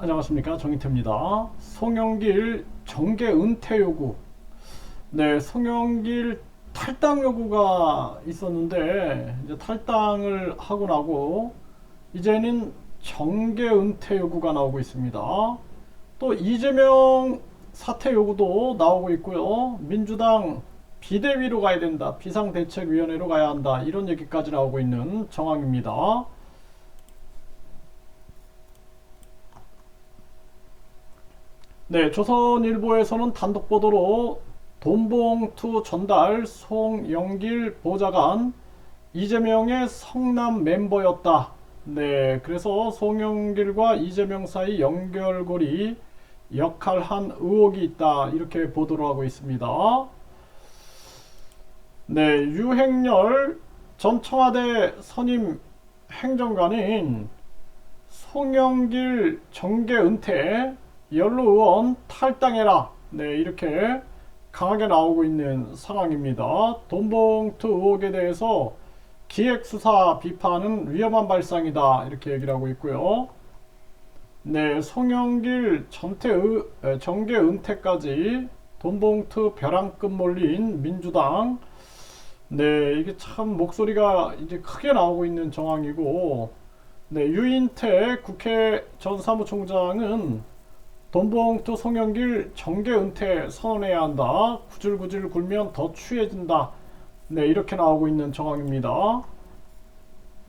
안녕하십니까 정인태입니다. 송영길 정계 은퇴 요구. 네, 송영길 탈당 요구가 있었는데 이제 탈당을 하고 나고 이제는 정계 은퇴 요구가 나오고 있습니다. 또 이재명 사퇴 요구도 나오고 있고요. 민주당 비대위로 가야 된다. 비상대책위원회로 가야 한다. 이런 얘기까지 나오고 있는 정황입니다. 네, 조선일보에서는 단독 보도로 돈봉투 전달 송영길 보좌관 이재명의 성남 멤버였다. 네, 그래서 송영길과 이재명 사이 연결고리 역할한 의혹이 있다. 이렇게 보도를 하고 있습니다. 네, 유행열 전 청와대 선임 행정관인 송영길 정계 은퇴 연루 의원 탈당해라. 네, 이렇게 강하게 나오고 있는 상황입니다. 돈봉투 의혹에 대해서 기획수사 비판은 위험한 발상이다. 이렇게 얘기를 하고 있고요. 네, 송영길 전태 의, 에, 정계 은퇴까지 돈봉투 벼랑끝 몰린 민주당. 네, 이게 참 목소리가 이제 크게 나오고 있는 정황이고, 네, 유인태 국회 전 사무총장은 돈봉투 송영길 정계 은퇴 선언해야 한다. 구질구질 굴면 더 취해진다. 네, 이렇게 나오고 있는 정황입니다.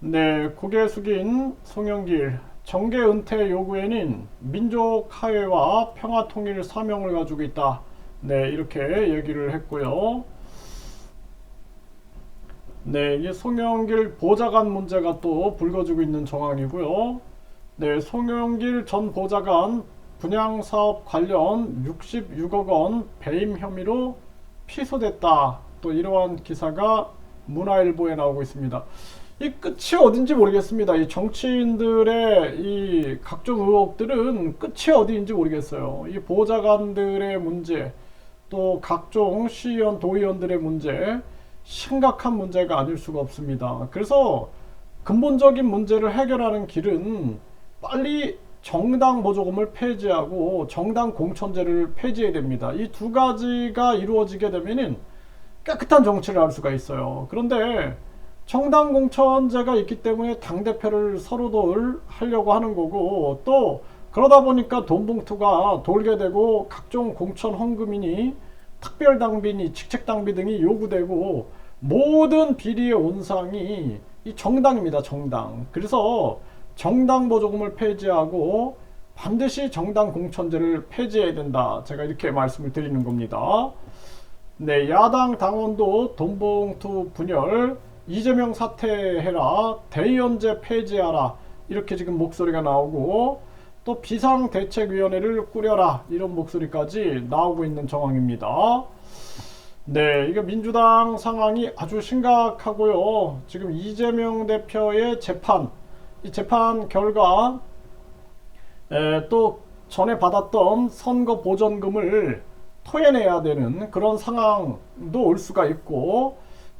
네, 고개 숙인 송영길 정계 은퇴 요구에는 민족 화해와 평화 통일 사명을 가지고 있다. 네, 이렇게 얘기를 했고요. 네, 이게 송영길 보좌관 문제가 또 불거지고 있는 정황이고요. 네, 송영길 전 보좌관 분양 사업 관련 66억 원 배임 혐의로 피소됐다. 또 이러한 기사가 문화일보에 나오고 있습니다. 이 끝이 어딘지 모르겠습니다. 이 정치인들의 이 각종 의혹들은 끝이 어디인지 모르겠어요. 이 보좌관들의 문제, 또 각종 시의원, 도의원들의 문제, 심각한 문제가 아닐 수가 없습니다. 그래서 근본적인 문제를 해결하는 길은 빨리 정당 보조금을 폐지하고 정당 공천제를 폐지해야 됩니다. 이 두 가지가 이루어지게 되면은 깨끗한 정치를 할 수가 있어요. 그런데 정당 공천제가 있기 때문에 당 대표를 서로들 하려고 하는 거고 또 그러다 보니까 돈 봉투가 돌게 되고 각종 공천 헌금이니 특별 당비니 직책 당비 등이 요구되고 모든 비리의 온상이 이 정당입니다. 정당. 그래서 정당 보조금을 폐지하고 반드시 정당 공천제를 폐지해야 된다. 제가 이렇게 말씀을 드리는 겁니다. 네, 야당 당원도 돈봉투 분열, 이재명 사퇴해라, 대의원제 폐지하라 이렇게 지금 목소리가 나오고 또 비상대책위원회를 꾸려라 이런 목소리까지 나오고 있는 정황입니다. 네, 이게 민주당 상황이 아주 심각하고요. 지금 이재명 대표의 재판, 이 재판 결과 에, 또 전에 받았던 선거 보전금을 토해내야 되는 그런 상황도 올 수가 있고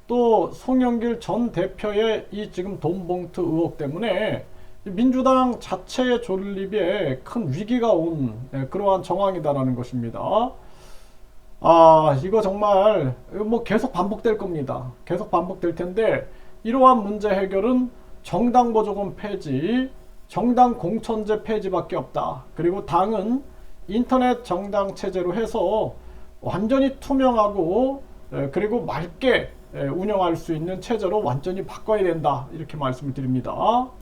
또 송영길 전 대표의 이 지금 돈봉투 의혹 때문에 민주당 자체의 존립에 큰 위기가 온 예, 그러한 정황이다라는 것입니다. 아, 이거 정말 뭐 계속 반복될 겁니다. 계속 반복될 텐데 이러한 문제 해결은 정당 보조금 폐지, 정당 공천제 폐지밖에 없다. 그리고 당은 인터넷 정당 체제로 해서 완전히 투명하고 에, 그리고 맑게 에, 운영할 수 있는 체제로 완전히 바꿔야 된다. 이렇게 말씀을 드립니다.